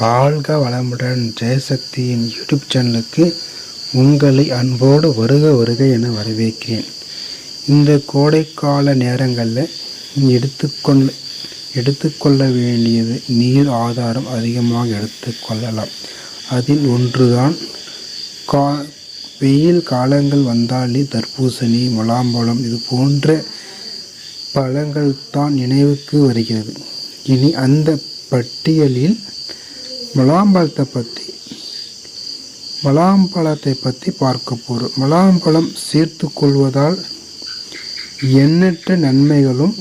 வாழ்க வளமுடன். ஜெயசக்தியின் யூடியூப் சேனலுக்கு உங்களை அன்போடு வருக வருக என வரவேற்கிறேன். இந்த கோடைக்கால நேரங்களில் எடுத்துக்கொள்ள எடுத்துக்கொள்ள வேண்டியது நீர் ஆதாரம் அதிகமாக எடுத்துக்கொள்ளலாம் அதில் ஒன்றுதான் கா வெயில் காலங்கள் வந்தாலே தர்பூசணி முலாம்பழம் இது போன்ற பழங்கள் தான் நினைவுக்கு வருகிறது. இனி அந்த பட்டியலில் முலாம்பழத்தை பற்றி முலாம்பழத்தை பற்றி பார்க்க போகிறோம் முலாம்பழம் சேர்த்து கொள்வதால் எண்ணற்ற நன்மைகளும்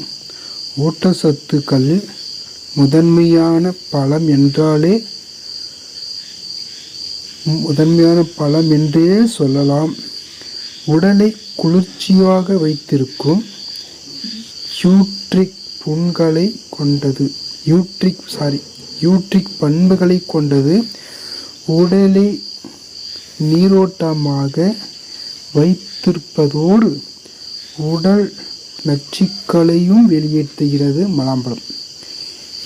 ஊட்டச்சத்துக்களில் முதன்மையான பழம் என்றாலே முதன்மையான பழம் என்றே சொல்லலாம். உடலை குளிர்ச்சியாக வைத்திருக்கும் யூட்ரிக் புண்களை கொண்டது. யூட்ரிக் சாரி யூட்ரிக் பண்புகளை கொண்டது உடலை நீரோட்டமாக வைத்திருப்பதோடு உடல் நச்சுக்களையும் வெளியேற்றுகிறது மலாம்பழம்.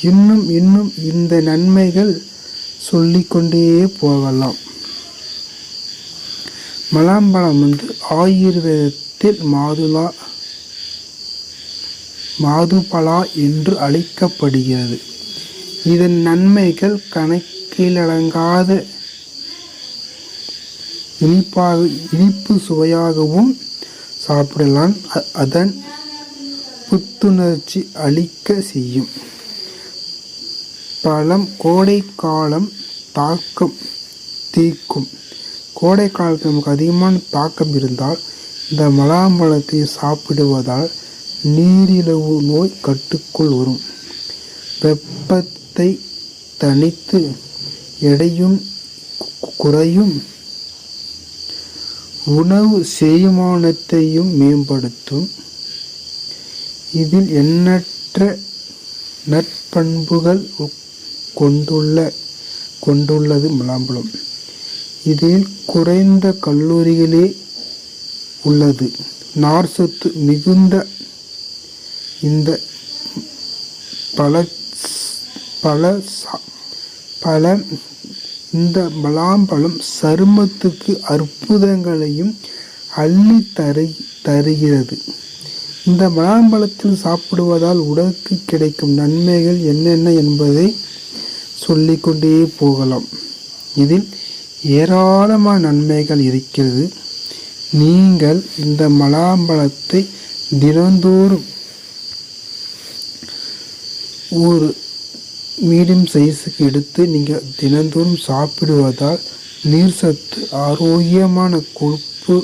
இன்னும் இன்னும் இந்த நன்மைகள் சொல்லிக்கொண்டே போகலாம். மலாம்பழம் வந்து ஆயுர்வேதத்தில் மாதுளா மாதுபலா என்று அழைக்கப்படுகிறது. இதன் நன்மைகள் கணக்கிலடங்காத இனிப்பாக இனிப்பு சுவையாகவும் சாப்பிடலாம். அதன் புத்துணர்ச்சி அளிக்க செய்யும். பழம் கோடை காலம் தாக்கம் தீர்க்கும். கோடை காலத்தில் நமக்கு அதிகமான தாக்கம் இருந்தால் இந்த மலாம்பழத்தை சாப்பிடுவதால் நீரிழிவு நோய் கட்டுக்குள் வரும். மனத்தை தனித்து எடையும் குறையும். உணவு செய்மானத்தையும் மேம்படுத்தும். இதில் எண்ணற்ற நற்பண்புகள் கொண்டுள்ள கொண்டுள்ளது மலாம்பழம். இதில் குறைந்த கல்லூரிகளே உள்ளது. நார்சத்து மிகுந்த இந்த பல பல பல இந்த மலாம்பழம் சருமத்துக்கு அற்புதங்களையும் அள்ளி தரு தருகிறது. இந்த மலாம்பழத்தில் சாப்பிடுவதால் உடலுக்கு கிடைக்கும் நன்மைகள் என்னென்ன என்பதை சொல்லிக்கொண்டே போகலாம். இதில் ஏராளமான நன்மைகள் இருக்கிறது. நீங்கள் இந்த மலாம்பழத்தை தினந்தோறும் ஒரு மீடியம் சைஸுக்கு எடுத்து நீங்கள் தினந்தோறும் சாப்பிடுவதால் நீர் சத்து ஆரோக்கியமான கொழுப்பு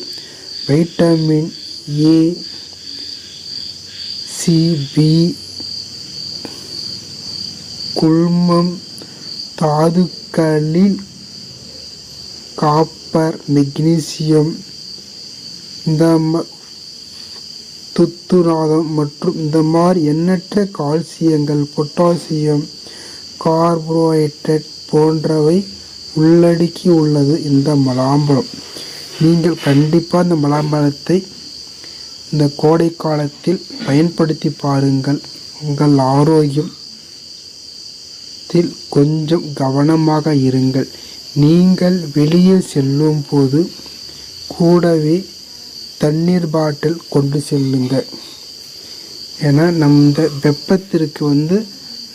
வைட்டமின் ஏ சிபி குழுமம் தாதுக்களில் காப்பர் மெக்னீசியம் இந்த துத்துராதம் மற்றும் இந்த மாதிரி எண்ணற்ற கால்சியங்கள் பொட்டாசியம் கார்போஹைட்ரேட் போன்றவை உள்ளடக்கி உள்ளது இந்த மலாம்பழம். நீங்கள் கண்டிப்பாக இந்த மலாம்பழத்தை இந்த கோடை காலத்தில் பயன்படுத்தி பாருங்கள். உங்கள் ஆரோக்கியத்தில் கொஞ்சம் கவனமாக இருங்கள். நீங்கள் வெளியே செல்லும் போது கூடவே தண்ணீர் பாட்டில் கொண்டு செல்லுங்கள். ஏன்னா நம்ம வெப்பத்திற்கு வந்து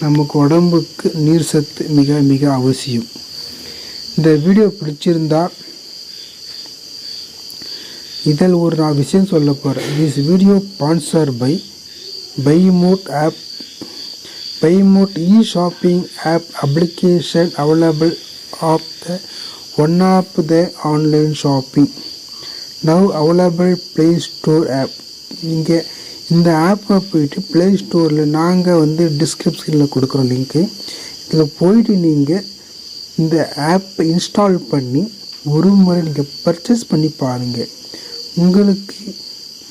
நமக்கு உடம்புக்கு நீர் சத்து மிக மிக அவசியம். இந்த வீடியோ பிடிச்சிருந்தா இதில் ஒரு நான் விஷயம் சொல்ல போகிறேன் this video sponsor by Bymode app Bymode e shopping app application available of the one of the online shopping now available play store app நீங்கள் இந்த ஆப்பை போயிட்டு ப்ளே ஸ்டோரில் நாங்கள் வந்து டிஸ்கிரிப்ஷனில் கொடுக்குறோம் லிங்க்கு இதில் போயிட்டு நீங்கள் இந்த ஆப்பை இன்ஸ்டால் பண்ணி ஒரு முறை நீங்கள் பர்ச்சேஸ் பண்ணி பாருங்கள் உங்களுக்கு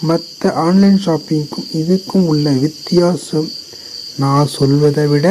மற்ற ஆன்லைன் ஷாப்பிங்க்கும் இதுக்கும் உள்ள வித்தியாசம் நான் சொல்வதை விட